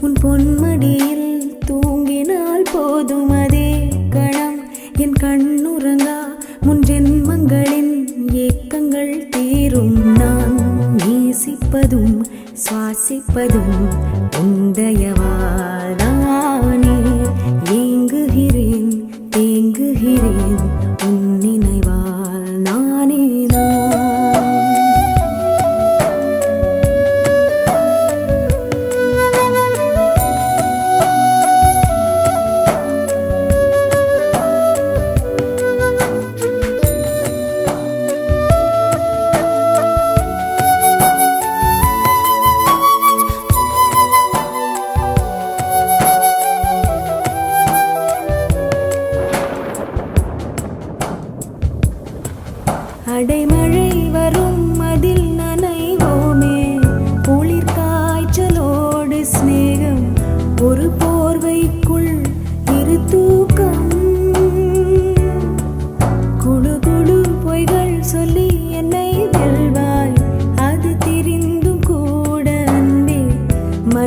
உன் பொன்மடியில் தூங்கினால் போதும் அதே களம் என் கண்ணுறங்கா முன் ஜென்மங்களின் ஏக்கங்கள் தீரும். நான் நேசிப்பதும் சுவாசிப்பதும் உந்தயவாதானே. ஏங்குகிறேன் தேங்குகிறேன்.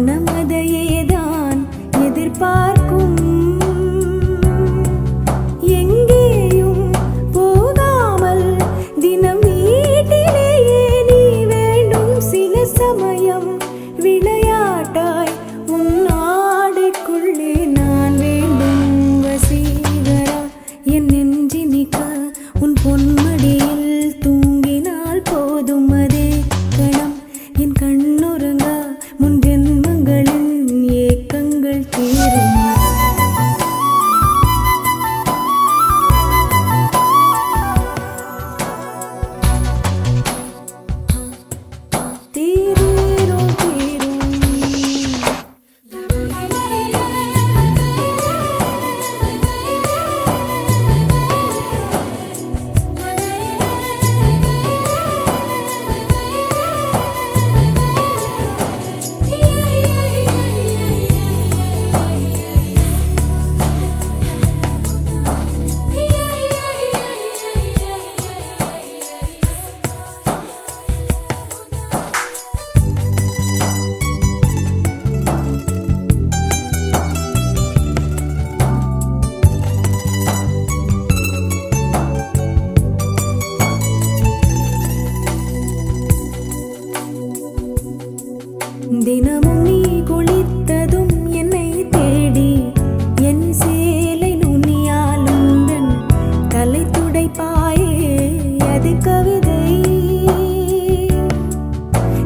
menambah.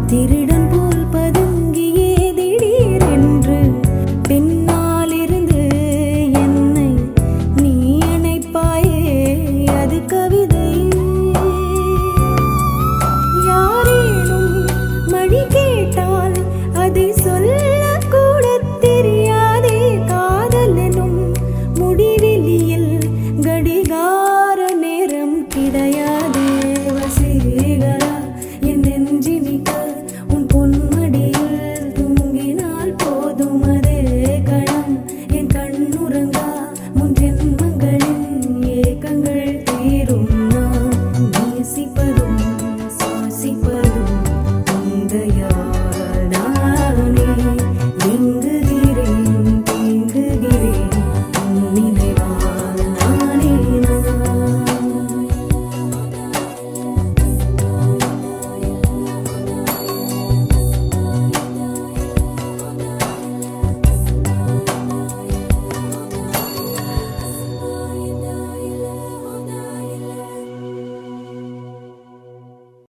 திருட me.